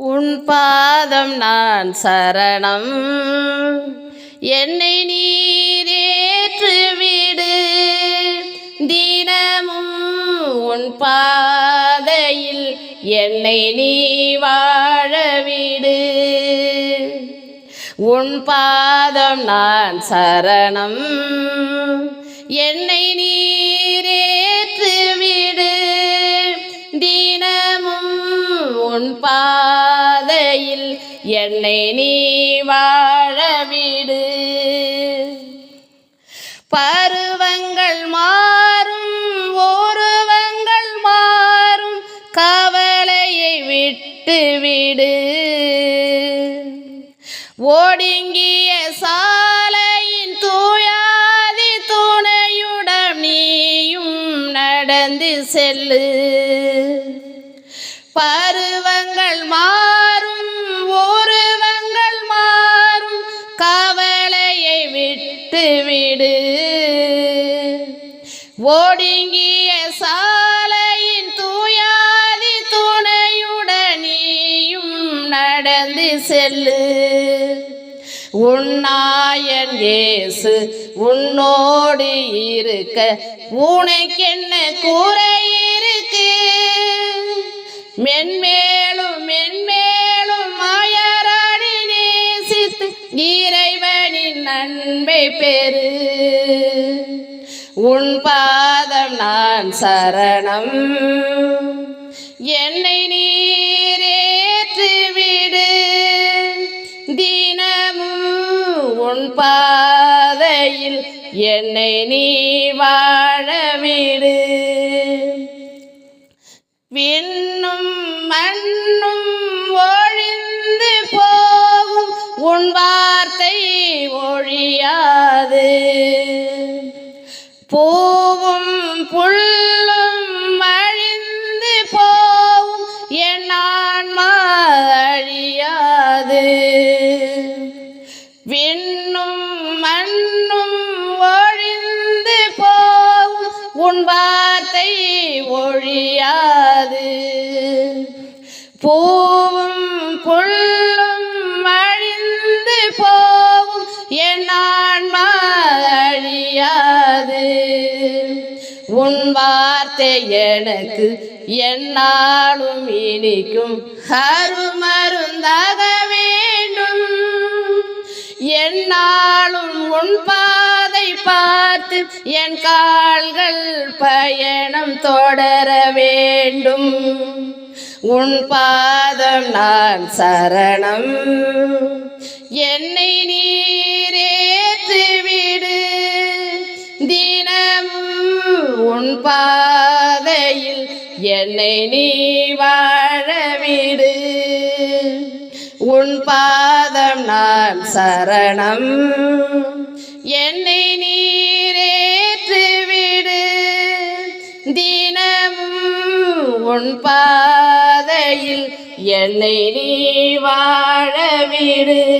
உன் பாதம் நான் சரணம். என்னை நீரேற்றுவிடு தினமும் உன் பாதையில் என்னை நீ வாழவிடு உன் பாதம் நான் சரணம். என்னை நீரே என்னை நீ வாழவிடு. பருவங்கள் மாறும் ஒருவங்கள் மாறும் கவலையை விட்டுவிடு ஓடுங்கிய சாலையின் தூயாதி துணையுடன் நீயும் நடந்து செல்லு. விடு. ஓடுங்கிய சாலையின் தூயாதி துணையுடனியும் நடந்து செல்லு. உன்னாயன் இயேசு உன்னோடு இருக்க உனக்கென்ன குறை இருக்கு? மென்மேலும் மென்மேலும் மாயராடி நேசித்து நீரை நன்மை பெரு உன் பாதம் நான் சரணம். என்னை நீரேற்றுவிடு தினமும் உன் பாதையில் என்னை நீ வாழவிடு. பூவும் புல்லும் அழிந்து போவும் என் ஆன்மா அழியாது. விண்ணும் மண்ணும் ஒழிந்து போவும் உன் வார்த்தை ஒழியாது. போ எனக்கு என்னாலும் இனிக்கும் அருமருந்தாக வேண்டும். என்னாலும் உன் பாதை பார்த்து என் கால்கள் பயணம் தொடர வேண்டும். உன் பாதம் நான் சரணம். என்னை நீரேத்து விடு தினமும் உன் பாதையில் என்னை நீ வாழவிடு. உன் பாதம் நான் சரணம். என்னை நீரேற்றுவிடு. தினமும் உன் பாதையில் என்னை நீ வாழவிடு.